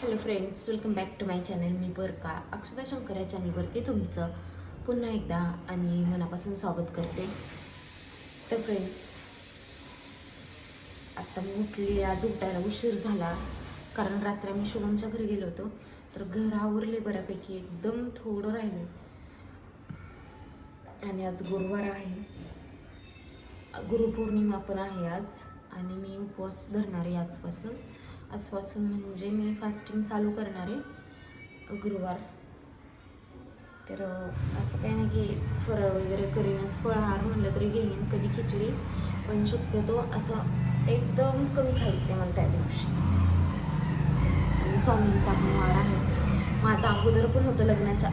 Hello friends welcome back to my channel मी बरका. अक्षता शंकर या चॅनलवरती तुमचं पुन्हा एकदा आणि मनापासून स्वागत करते. तर फ्रेंड्स आत्ता मी उठली आज उठायला उशीर झाला. कारण रात्री आम्ही शुभमच्या घरी गेलो होतो. तर घर आवरले बऱ्यापैकी एकदम थोडं राहिले. आणि आज गुरुवार आहे. गुरुपौर्णिमा पण आहे आज. आणि मी उपवास धरणार आहे आजपासून. आजपासून म्हणजे मी फास्टिंग चालू करणार आहे गुरुवार. तर असं काही नाही की फराळ वगैरे करीनच फळहार म्हणलं तरी घेईन कधी खिचडी. पण शक्यतो असं एकदम कमी खायचं आहे मला त्या दिवशी. आणि स्वामींचा पण वार आहे. माझा अगोदर पण होतं लग्नाच्या.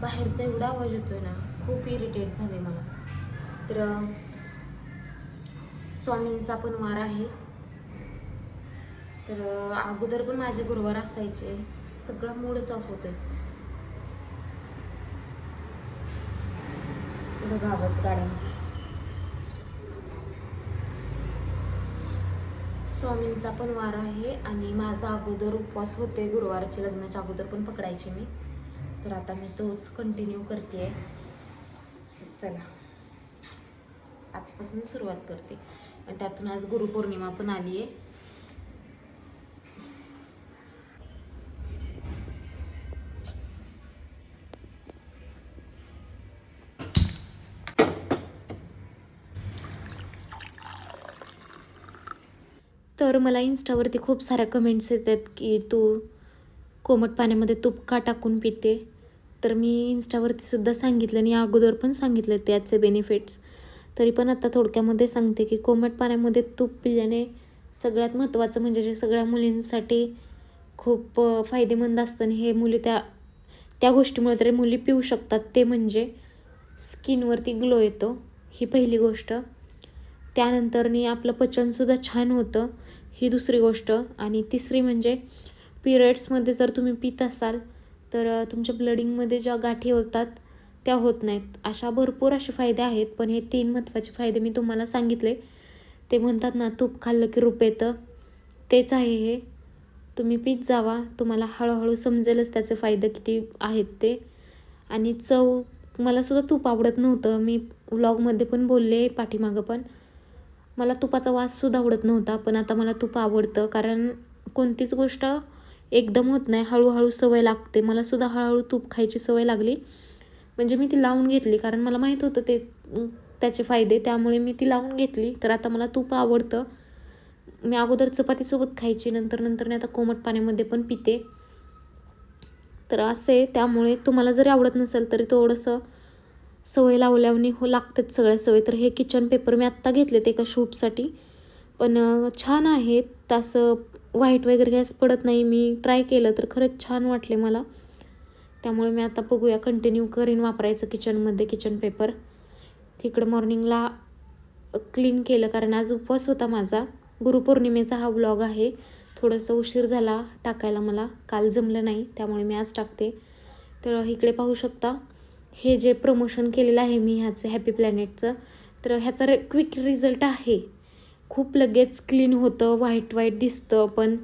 बाहेरचा एवढा आवाज येतोय ना खूप इरिटेट झाले मला. तर स्वामींचा पण वार आहे. तर अगोदर पण माझे गुरुवार असायचे. सगळा मूडच ऑफ होतोय. बघा आवाज गाड्यांचा. स्वामींचा पण वार आहे आणि माझा अगोदर उपवास होते गुरुवारचे लग्नाच्या अगोदर पण पकडायचे मी. तर आता मी तोच कंटिन्यू करते चला. आजपासून सुरुवात करते. आणि त्यातून आज गुरुपौर्णिमा पण आली आहे तर मला इन्स्टावरती खूप साऱ्या कमेंट्स येतात की तू कोमट पाण्यामध्ये तूप का टाकून पिते? तर मी इन्स्टावरती सुद्धा सांगितलं आणि अगोदर पण सांगितलं त्याचे बेनिफिट्स तरी पण आता थोडक्यामध्ये सांगते की कोमट पाण्यामध्ये तूप पिल्याने सगळ्यात महत्त्वाचं म्हणजे जे सगळ्या मुलींसाठी खूप फायदेमंद असतं आणि हे मुली त्या त्या गोष्टीमुळे तरी मुली पिऊ शकतात. ते म्हणजे स्किनवरती ग्लो येतो. ही पहिली गोष्ट. त्यानंतरनी आपलं पचनसुद्धा छान होतं ही दुसरी गोष्ट. आणि तिसरी म्हणजे पिरियड्समध्ये जर तुम्ही पित असाल तर तुमच्या ब्लडिंगमध्ये ज्या गाठी होतात त्या होत नाहीत. अशा भरपूर असे फायदे आहेत पण हे तीन महत्त्वाचे फायदे मी तुम्हाला सांगितले. ते म्हणतात ना तूप खाल्लं की रूप येतं. तेच आहे हे. तुम्ही पीत जावा. तुम्हाला हळूहळू समजेलच त्याचे फायदे किती आहेत ते. आणि चव मलासुद्धा तूप आवडत नव्हतं. मी व्लॉगमध्ये पण बोलले पाठीमागं पण. मला तुपाचा वाससुद्धा आवडत नव्हता पण आता मला तूप आवडतं कारण कोणतीच गोष्ट एकदम होत नाही. हळूहळू सवय लागते. मला सुद्धा हळूहळू तूप खायची सवय लागली. म्हणजे मी ती लावून घेतली कारण मला माहीत होतं ते त्याचे फायदे. त्यामुळे मी ती लावून घेतली. तर आता मला तूप आवडतं. मी अगोदर चपातीसोबत खायची नंतर नंतर आता कोमट पाण्यामध्ये पण पिते. तर असे त्यामुळे तुम्हाला जरी आवडत नसेल तरी थोडंसं सवय लावल्याने हो लागतात सगळ्या सवय. तर हे किचन पेपर मी आत्ता घेतले ते एका शूटसाठी पण छान आहेत. तसं व्हाईट वगैरे गॅस पडत नाही. मी ट्राय केलं तर खरंच छान वाटले मला. त्यामुळे मी आता बघूया. कंटिन्यू करीन वापरायचं किचनमध्ये किचन पेपर तिकडं मॉर्निंगला क्लीन केलं. कारण आज उपवास होता माझा. गुरुपौर्णिमेचा हा ब्लॉग आहे. थोडंसं उशीर झाला टाकायला मला. काल जमलं नाही. त्यामुळे मी आज टाकते. तर इकडे पाहू शकता. हे जे प्रमोशन केलेलं आहे मी ह्याचं हॅपी प्लॅनेटचं तर ह्याचा रे क्विक रिझल्ट आहे. खूप लगेच क्लीन होतं व्हाईट व्हाईट दिसतं पण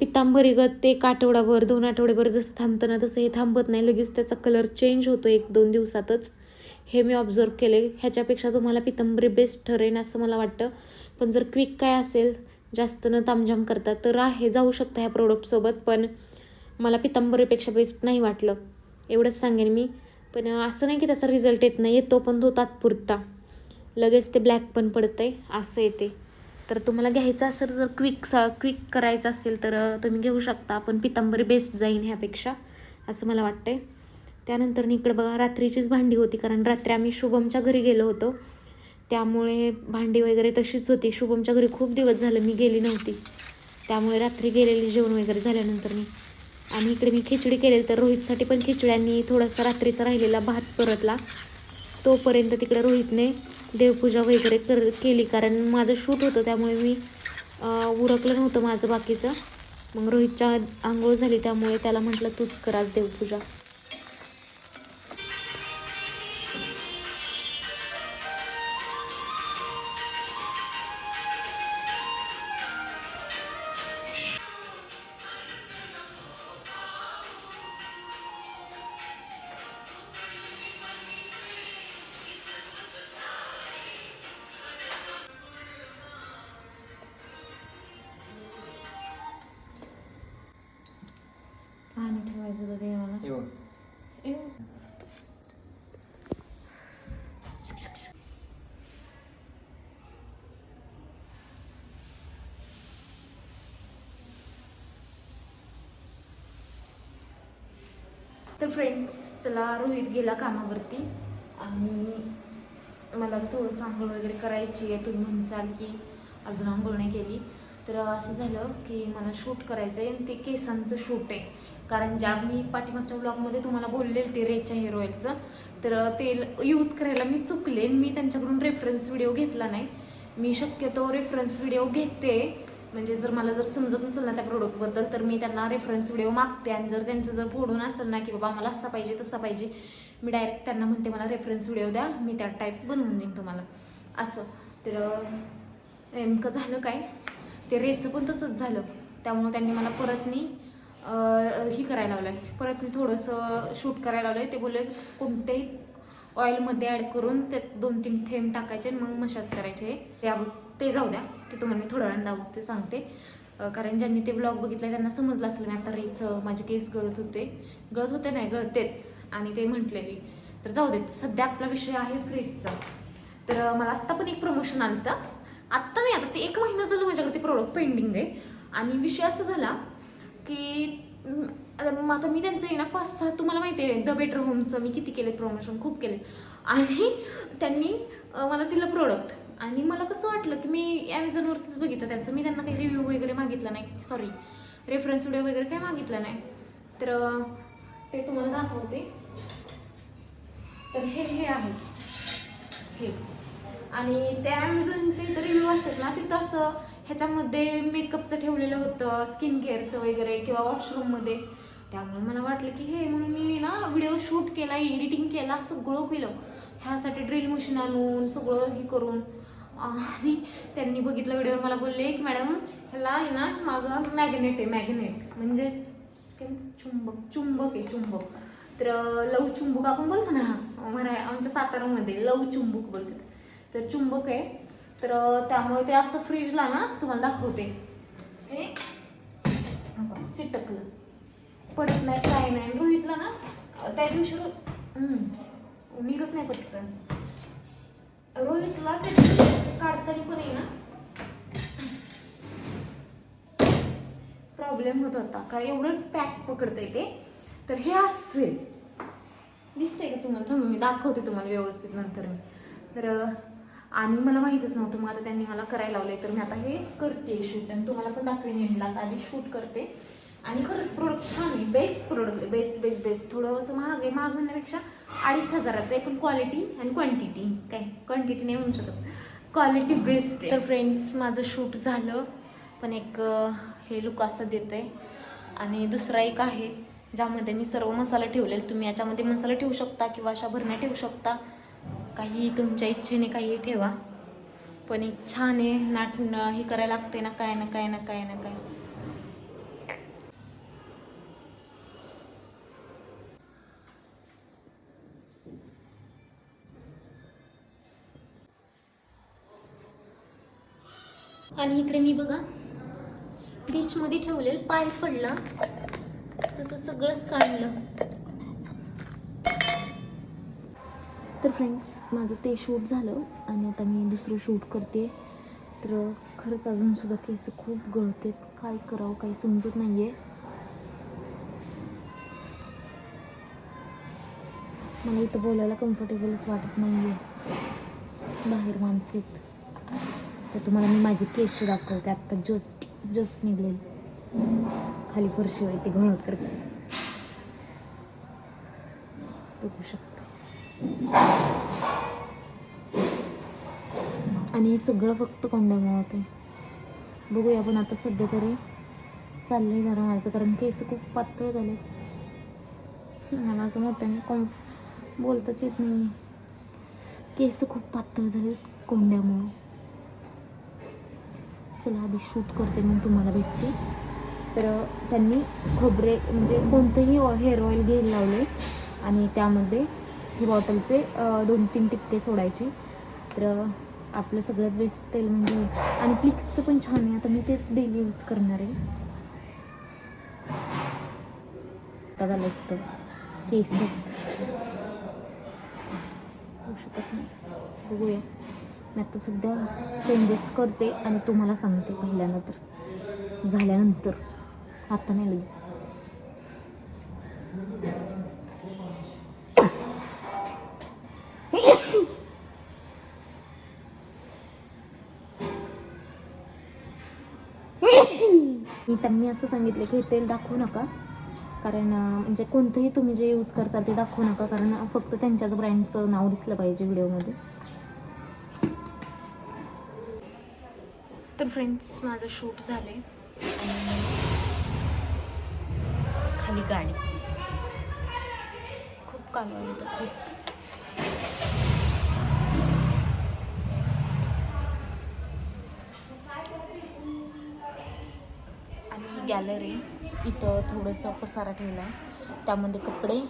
पितांबरीगत एक आठवडाभर दोन आठवडेभर जसं थांबतं ना तसं हे थांबत नाही. लगेच त्याचा कलर चेंज होतो एक दोन दिवसातच. हे मी ऑब्झर्व केले ह्याच्यापेक्षा तुम्हाला पितांबरी बेस्ट ठरेन असं मला वाटतं. पण जर क्विक काय असेल जास्त न तामझाम करता तर आहे जाऊ शकता ह्या प्रोडक्टसोबत पण मला पितांबरीपेक्षा बेस्ट नाही वाटलं. एवढंच सांगेन मी. पण असं नाही की त्याचा रिझल्ट येत नाही येतो पण तो तात्पुरता लगेच ते ब्लॅक पण पडतंय असं येते. तर तुम्हाला घ्यायचं असेल जर क्विक सा क्विक करायचं असेल तर तुम्ही घेऊ शकता. पण पितांबरी बेस्ट जाईन ह्यापेक्षा असं मला वाटतंय. त्यानंतर इकडं बघा रात्रीचीच भांडी होती कारण रात्री आम्ही शुभमच्या घरी गेलो होतो. त्यामुळे भांडी वगैरे तशीच होती. शुभमच्या घरी खूप दिवस झालं मी गेली नव्हती. त्यामुळे रात्री गेलेली जेवण वगैरे झाल्यानंतर मी आणि इकडे मी खिचडी केलेली तर रोहितसाठी पण खिचड्यांनी थोडासा रात्रीचा राहिलेला भात परतला. तोपर्यंत तिकडे रोहितने देवपूजा वगैरे कर केली कारण माझं शूट होतं त्यामुळे मी उरकलं नव्हतं माझं बाकीचं. मग रोहितच्या आंघोळ झाली त्यामुळे त्याला म्हटलं तूच कर आज देवपूजा. तर फ्रेंड्स चला रोहित गेला कामावरती. आणि मला थोडंसं आंघोळ वगैरे करायची आहे. तुम्ही म्हणसाल की अजून आंघोळ नाही केली. तर असं झालं की मला शूट करायचं आहे. आणि ते केसांचं शूट आहे. कारण ज्या मी पाठीमागच्या ब्लॉगमध्ये तुम्हाला बोलले ते रेच्या हेअर ऑइलचं तर तेल यूज करायला मी चुकले. मी त्यांच्याकडून रेफरन्स व्हिडिओ घेतला नाही. मी शक्यतो रेफरन्स व्हिडिओ घेते. म्हणजे जर मला जर समजत नसेल ना त्या प्रोडक्टबद्दल तर मी त्यांना रेफरन्स व्हिडिओ मागते. आणि जर त्यांचं जर फोडून असेल ना की बाबा मला असा पाहिजे तसा पाहिजे मी डायरेक्ट त्यांना म्हणते मला रेफरन्स व्हिडिओ द्या मी त्या टाईप बनवून देईन तुम्हाला. असं. तर नेमकं झालं काय? ते रेचं पण तसंच झालं. त्यामुळं त्यांनी मला परतनी ही करायला लावलं आहे परत मी थोडंसं शूट करायला लावलं आहे ते बोलले कोणत्याही ऑइलमध्ये ॲड करून त्यात दोन तीन थेंब टाकायचे आणि मग मसाज करायचे. त्या ते जाऊ द्या. ते तुम्हाला मी थोड्या वेळानं दाऊ ते सांगते. कारण ज्यांनी ते ब्लॉग बघितला त्यांना समजलं असेल मी आता रेचं माझे केस गळत होते. गळत होते नाही गळतेत. आणि ते म्हटलेली तर जाऊ देत सध्या आपला विषय आहे फ्रीजचा तर मला आत्ता पण एक प्रमोशन आलं होतं. आत्ता नाही आता ते एक महिना झालं माझ्याकडे ते प्रोडक्ट पेंडिंग आहे. आणि विषय असा झाला की आता मी त्यांचं आहे ना पाच सहा तुम्हाला माहिती आहे द बेटर होमचं मी किती केले प्रमोशन खूप केले आणि त्यांनी मला दिलं प्रोडक्ट आणि मला कसं वाटलं की मी ॲमेझॉनवरतीच बघितलं त्यांचं. मी त्यांना काही रिव्ह्यू वगैरे मागितला नाही. सॉरी रेफरन्स व्हिडिओ वगैरे काही मागितला नाही. तर ते तुम्हाला दाखवते. तर हे हे आहे. हे. आणि त्या ॲमेझॉनचे इथं रिव्ह्यू असतात ना तिथं असं ह्याच्यामध्ये मेकअपचं ठेवलेलं होतं स्किन केअरचं वगैरे किंवा वॉशरूममध्ये त्यामुळे मला वाटलं की हे म्हणून मी ना व्हिडिओ शूट केला एडिटिंग केला सगळं केलं. ह्यासाठी ड्रिल मशीन आणून सगळं हे करून. आणि त्यांनी बघितलं व्हिडिओ मला बोलले की मॅडम ह्याला आहे ना मागं मॅग्नेट आहे मॅग्नेट म्हणजेच चुंबक चुंबक आहे चुंबक. तर लव चुंबक आपण बोलतो ना मरा आमच्या सातारामध्ये लव चुंबक बोलतात. तर चुंबक आहे. तर त्यामुळे ते असं फ्रीजला ना तुम्हाला दाखवते. हे? चिटकलं. पडत नाही काय नाही. रोहितला ना त्या दिवशी निघत नाही पटकन. रोहितला त्या काढताना पण आहे ना? प्रॉब्लेम होत होता. कारण एवढं पॅक पकडतंय ते. तर हे असेल. दिसतंय का तुम्हाला? थांबा मी दाखवते तुम्हाला व्यवस्थित नंतर मी. तर आणि मला माहीतच नव्हतं. मग आता त्यांनी मला करायला लावलंय. तर मी आता हे करते शूट आणि तुम्हाला पण दाखवेन. एंडला आधी शूट करते. आणि खरंच प्रोडक्ट छान आहे. Best product best best best थोडं असं महाग आहे महाग म्हणण्यापेक्षा अडीच हजाराचं आहे पण क्वालिटी आणि क्वांटिटी काय? क्वांटिटी नाही म्हणू शकत. क्वालिटी बेस्ट तर फ्रेंड्स माझं शूट झालं पण एक हे लुक असं देतं आहे आणि दुसरा एक आहे ज्यामध्ये मी सर्व मसाला ठेवलेले तुम्ही याच्यामध्ये मसाला ठेवू शकता किंवा अशा भरण्या ठेवू शकता. काही तुमच्या इच्छेने काही ठेवा. पण एक छान आहे नाट हे करायला लागते ना काय ना काय ना काय ना काय. आणि इकडे मी बघा डिशमध्ये ठेवलेलं पाय पडला. तसं सगळं सांडलं. तर फ्रेंड्स माझं ते शूट झालं आणि आता मी दुसरं शूट करते. तर खरंच अजूनसुद्धा केस खूप गळतेत. काय करावं काही समजत नाही आहे मला इथं बोलायला कम्फर्टेबलच वाटत नाही आहे बाहेर माणसेत तर तुम्हाला मी माझे केस दाखवते. आत्ता जस्ट जस्ट निघलेली. खाली फरशीवर ती घळत करते. बघू शकता. आणि हे सगळं फक्त कोंड्यामुळे होते बघूया पण आता सध्या तरी चाललंय जरा माझं कारण केस खूप पातळ झाले मला असं मोठ्याने कॉम बोलताच येत नाही केस खूप पातळ झाले कोंड्यामुळं चला आधी शूट करते मग तुम्हाला भेटते. तर त्यांनी खोबरे म्हणजे कोणतंही हेअर ऑइल घ्यायला लावले. आणि त्यामध्ये ही बॉटलचे दोन तीन टिपके सोडायचे. तर आपलं सगळ्यात बेस्ट तेल म्हणजे आणि प्लिक्सचं पण छान आहे. आता मी तेच डेली यूज करणार आहे. आता घालत. तर केस शकत नाही. बघूया. मी आता सध्या चेंजेस करते आणि तुम्हाला सांगते पहिल्यानंतर झाल्यानंतर. आता नाही लगेच. मी त्यांनी असं सांगितलं की हे तेल दाखवू नका. कारण म्हणजे कोणतंही तुम्ही जे यूज करता ते दाखवू नका. कारण फक्त त्यांच्याच ब्रँडचं नाव दिसलं पाहिजे व्हिडिओमध्ये तर फ्रेंड्स माझं शूट झाले आणि खाली गाडी. खूप कालवा येतं खूप. आणि गॅलरी इथं थोडंसं पसारा ठेवला आहे त्यामध्ये कपडे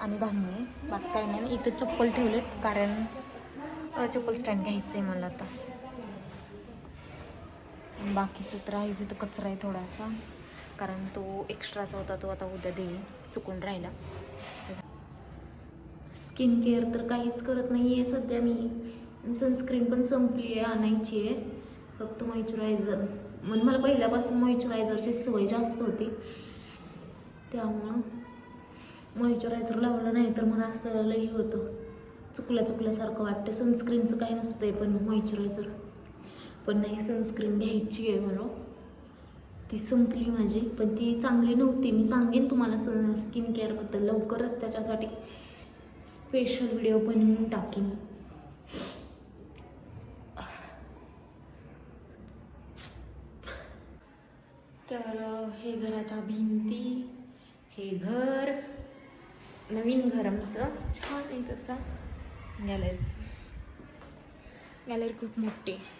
आणि धान्य. बाकी काही नाही. इथं चप्पल ठेवलेत कारण चप्पल स्टँड घ्यायचं आहे मला आता. बाकीचं तर आहे तर कचरा आहे थोडासा. कारण तो एक्स्ट्राचा होता तो आता उद्या देईल चुकून राहिला. स्किन केअर तर काहीच करत नाही आहे सध्या मी. सनस्क्रीन पण संपली आहे आणायची आहे. फक्त मॉइश्चरायझर म्हणजे मला पहिल्यापासून मॉइश्चरायझरची सवय जास्त होती. त्यामुळं मॉइश्चरायझर लावलं नाही तर मला असं लई होतं. चुकल्या चुकल्यासारखं वाटतं सनस्क्रीनचं काही नसतंय पण मॉइश्चरायझर पण नाही सनस्क्रीन घ्यायची आहे मला ती संपली माझी पण ती चांगली नव्हती. मी सांगेन तुम्हाला सन स्किन केअरबद्दल लवकरच त्याच्यासाठी स्पेशल व्हिडिओ बनवून टाकीन. तर हे घराच्या भिंती हे घर. नवीन घर आमचं. छान आहे तसा. गॅलरी गॅलरी खूप मोठी आहे.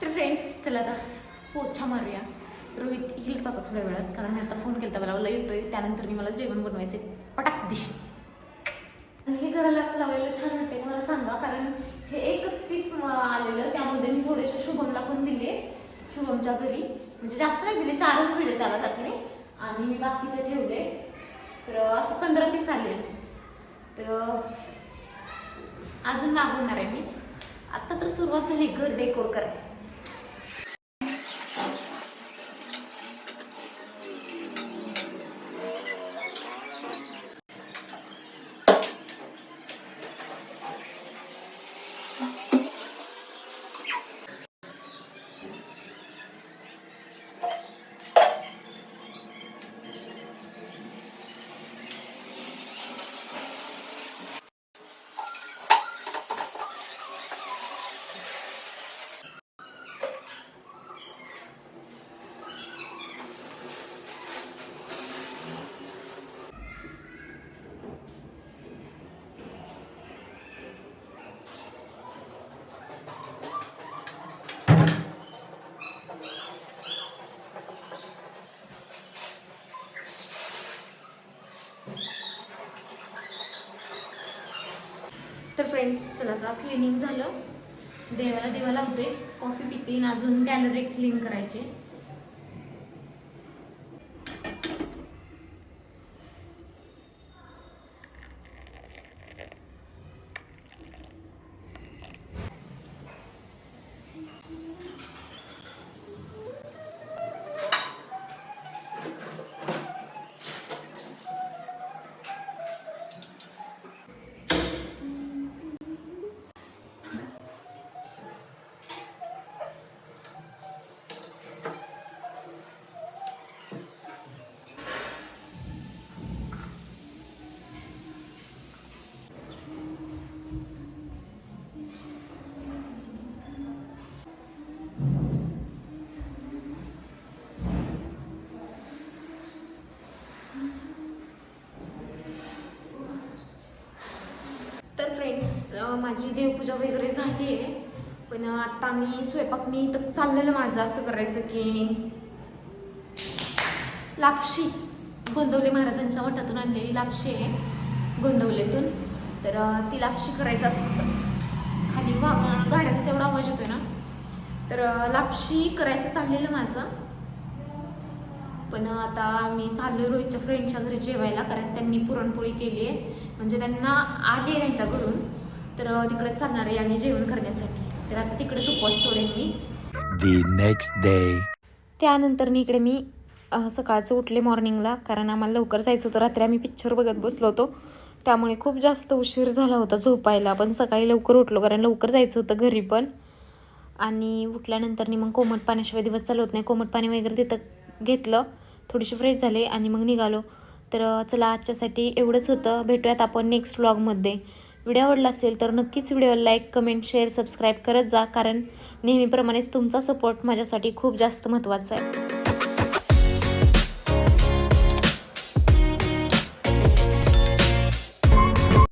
तर फ्रेंड्स चला आता पोछा मारूया रोहित येईल आता थोड्या वेळात कारण मी आता फोन केला मला मला येतोय त्यानंतर मी मला जेवण बनवायचे पटाक दिशी. हे घराला असं लावलेलं छान वाटते मला सांगा कारण हे एकच पीस आलेलं त्यामध्ये मी थोडेसे शुभमला पण दिले शुभमच्या घरी. म्हणजे जास्त नाही दिले चारच दिले त्याला त्यातले. आणि मी बाकीचे ठेवले. तर असं पंधरा पीस आले. तर अजून मागवणार आहे मी. आता तर सुरुवात झाली घर डेकोर करायला तर फ्रेंड्स चला आता क्लिनिंग झालं. देवाला देवा लावते कॉफी पिते. अजून गॅलरी क्लीन करायचे. माझी देवपूजा वगैरे झाली आहे. पण आता मी स्वयंपाक मी तर चाललेलं माझं असं करायचं की लापशी गोंदवले महाराजांच्या वटातून आणलेली लापशी आहे गोंदवलेतून. तर ती लापशी करायचं असंच खाली वाग गाड्यांचा एवढा आवाज येतोय ना. तर लापशी करायचं चाललेलं माझं. पण आता आम्ही चाललोय रोहितच्या फ्रेंडच्या घरी जेवायला कारण त्यांनी पुरणपोळी केली आहे. म्हणजे त्यांना आली आहे त्यांच्या घरून. तर तिकडे चालणार आहे आम्ही जेवण करण्यासाठी. तर आता तिकडेच उपवास सोडेन मी. The next day. त्यानंतर इकडे मी सकाळचं उठले मॉर्निंगला कारण आम्हाला लवकर जायचं होतं. रात्री आम्ही पिक्चर बघत बसलो होतो. त्यामुळे खूप जास्त उशीर झाला होता झोपायला. पण सकाळी लवकर उठलो. कारण लवकर जायचं होतं घरी पण. आणि उठल्यानंतर मग कोमट पाण्याशिवाय दिवस चालू होत नाही. कोमट पाणी वगैरे तिथं घेतलं. थोडीशी फ्रेश झाले आणि मग निघालो. तर चला आजच्यासाठी एवढंच होतं. भेटूयात आपण नेक्स्ट व्लॉगमध्ये व्हिडिओ आवडला असेल तर नक्कीच व्हिडिओला लाईक कमेंट शेअर सबस्क्राईब करत जा. कारण नेहमीप्रमाणेच तुमचा सपोर्ट माझ्यासाठी खूप जास्त महत्त्वाचा आहे.